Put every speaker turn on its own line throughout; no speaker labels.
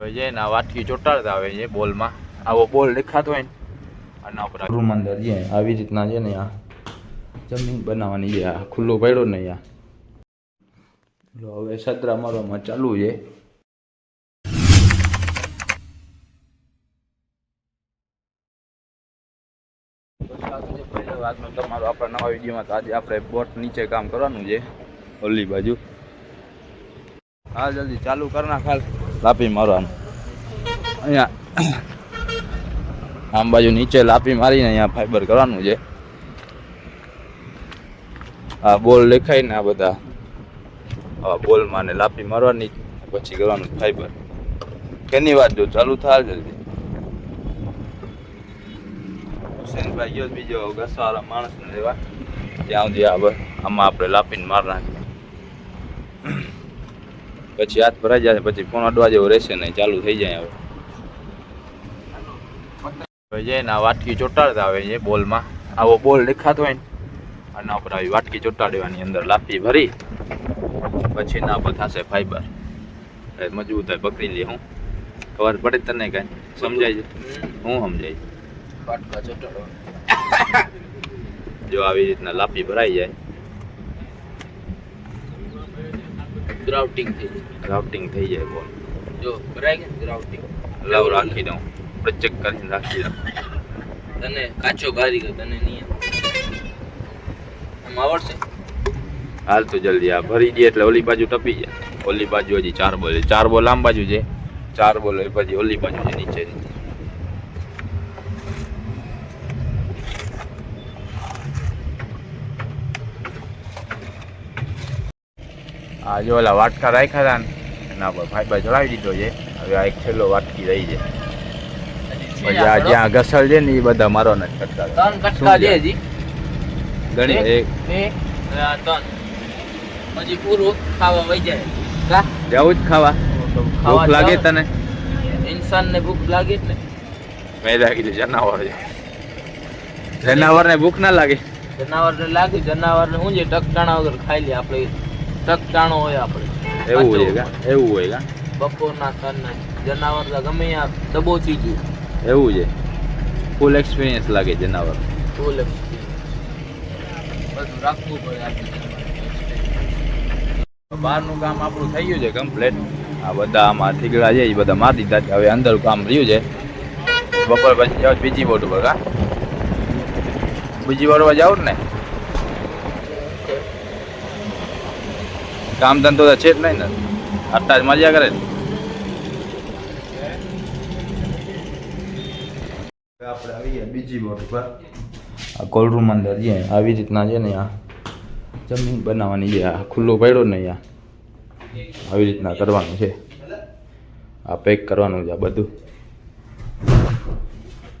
હવે છે ને આ વાટકી ચોટાડતા આવે છે બોલમાં આવો બોલ દેખાતો હોય ને આના ઉપર રૂમ અંદર છે આવી રીતના છે ને આ જમીન બનાવવાની છે આ ખુલ્લો પડ્યો ને આ. હવે સતરા મારવામાં ચાલુ છે. આજનો તમારો આપણા નવા વિડીયોમાં તો આજે આપણે બોટ નીચે કામ કરવાનું છે ઓલી બાજુ. હા જલ્દી ચાલુ કર નાખ હાલ. લાપી મારવાનું. અહીંયા આમ બાજુ નીચે લાપી મારીને અહીંયા ફાઈબર કરવાનું છે. આ બોલ લેખાય ને આ બધા. આ બોલમાં ને લાપી મારવાની પછી કરવાનું ફાઈબર કેની વાત જો ચાલુ થાય જલ્દી. હુસેનભાઈ ગયો બીજો ઘસવાળા માણસને લેવા. ત્યાં સુધી આ આમાં આપણે લાપીને માર નાખીએ પછી હાથ ભરાઈ જાય પછી ફોન અડવા જેવો રહેશે નહીં ચાલુ થઈ જાય હવે. છે ને આ વાટકી ચોટાડતા આવે છે બોલમાં. આવો બોલ દેખાતો હોય ને. આના ઉપર આવી વાટકી ચોટાડવાની અંદર લાપી ભરી. પછી ના પર થશે ફાઈબર મજબૂત હોય પકડી લે હું. ખબર પડે તને કાંઈ? સમજાય છે? હું સમજાય છે? જો આવી રીતના લાપી ભરાઈ જાય.
ગ્રાઉટિંગ થઈ જાય.
ગ્રાઉટિંગ થઈ જાય બોલ.
જો ભરાઈ ને ગ્રાઉટિંગ?
લવ રાખી દઉં. ચેક કરીને રાખી દઉં.
તને કાચો ગારી ગયો તને નહીં એમ. આવડશે?
હાલ તો જલ્દી આ ભરી દે એટલે ઓલી બાજુ ટપી જાય. ઓલી બાજુ હજી ચાર બોલ. ચાર બોલ આમ બાજુ છે. ચાર બોલ એ પછી ઓલી બાજુ છે નીચે આ જો ઓલા વાટકા રાખ્યા હતા ને એના પર ફાઈબર ચડાવી દીધો છે. હવે આ એક છેલ્લો વાટકી રહી છે. પછી આ જ્યાં ઘસલ છે ને એ બધા મારો નથી કટકા
ત્રણ કટકા છે હજી?
ગણી એક
બે ત્રણ. પછી પૂરું ખાવા વહી જાય.
જવું જ ખાવા. ભૂખ લાગે તને?
ઇન્સાન ને ભૂખ લાગે જ ને.
મેં કીધું જનાવર છે. જનાવર ને ભૂખ ના લાગે.
જનાવર ને લાગે જનાવર ને શું છે ટકટાણા વગર ખાઈ લે આપણે. ટકટાણો હોય આપણે.
એવું હોય. એવું હોય
બપોરના સાંજના જનાવર ગમે આ દબોચી ગયું
એવું છે. ફૂલ એક્સપિરિયન્સ લાગે જનાવર.
ફૂલ બધું રાખવું પડે
બહારનું કામ આપણું થઈ ગયું છે કમ્પ્લેટ આ બધા આમાં થીગડા છે એ બધા મારી દીધા છે. હવે અંદર કામ રહ્યું છે. બપોર પછી જાઓ બીજી બોટ ઉપર કા? બીજી બોટમાં જાઓ ને? કામ ધંધો તો છે જ નહીં ને. આટલા જ મજા કરે આપણે આવીએ બીજી બોટ ઉપર. આ કોલ્ડ રૂમ અંદર છે. આવી રીતના છે ને આ જમીન બનાવવાની છે. આ ખુલ્લો પડ્યો ને અહીંયા. આવી રીતના કરવાનું છે. આ પેક કરવાનું છે આ બધું.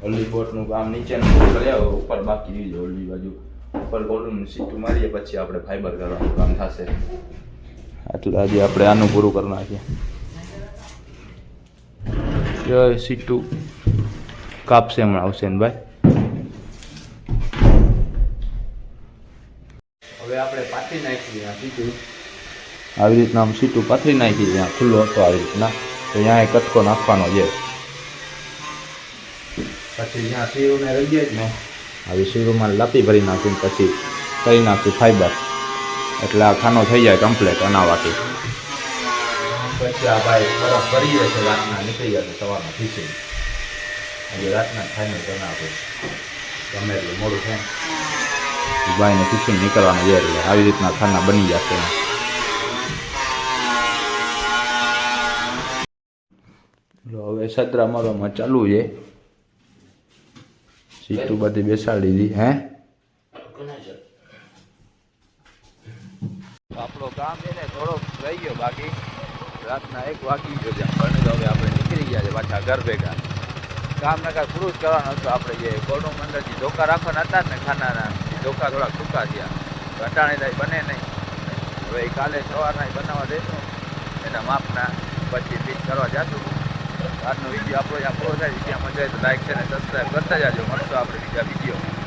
ઓલી બોટનું કામ નીચેનું કરી. આવો ઉપર બાકી જાય ઓલી બાજુ. ઉપર બોટનું સીટું મારીએ પછી આપણે ફાઈબર કરવાનું કામ થશે. એટલે આજે આપણે આનું પૂરું કરી નાખીએ. જય સીટું કાપશે હમણાં હુસેનભાઈ. હવે આપણે પાથરી નાખીએ આ સીટું આવી રીતના આમ સીટું પાથરી નાખી ત્યાં ખુલ્લો હતો આવી રીતના. તો ત્યાં એ કટકો નાખવાનો છે. પછી જ્યાં શીરુને રહી જાય જ ને આવી શીરુમાં લાપી ભરી નાખીને પછી કરી નાખ્યું ફાઈબર એટલે આ ખાનો થઈ જાય કમ્પ્લેટ અનાવાથી પછી આ ભાઈ બરફ ભરી જાય છે રાતના નીકળી જાય સવારના ખીસી આજે રાતના ફાઇનલ બનાવે તમે ગમે એટલું મોડું થાય. ભાઈને ખીસી નીકળવાનું જાય એટલે આવી રીતના ખાના બની જશે હવે સતરા મારવામાં ચાલુ છે. સીટું બધી બેસાડી દીધી હે? આપણો કામ છે ને થોડોક રહી ગયો બાકી. રાતના એક વાગી ગયો છે પણ હવે આપણે નીકળી ગયા છે પાછા ઘર ભેગા. કામ ને કાંઈ પૂરું જ કરવાનું હતું. આપણે જે કોર્ડો મંડળથી ધોકા રાખવાના હતા ને ખાનાના ધોકા થોડા ટૂંકા થયા. ઘટાણે થાય બને નહીં. હવે કાલે સવારના બનાવવા દેશું એના માપના પછી ફીટ કરવા જાશું. આજનો વીડિયો આપણો પૂરો થાય. ત્યાં મજા આવે તો લાઈક છે ને સબસ્ક્રાઈબ કરતા જાજો. મળશું આપણે બીજા વીડિયો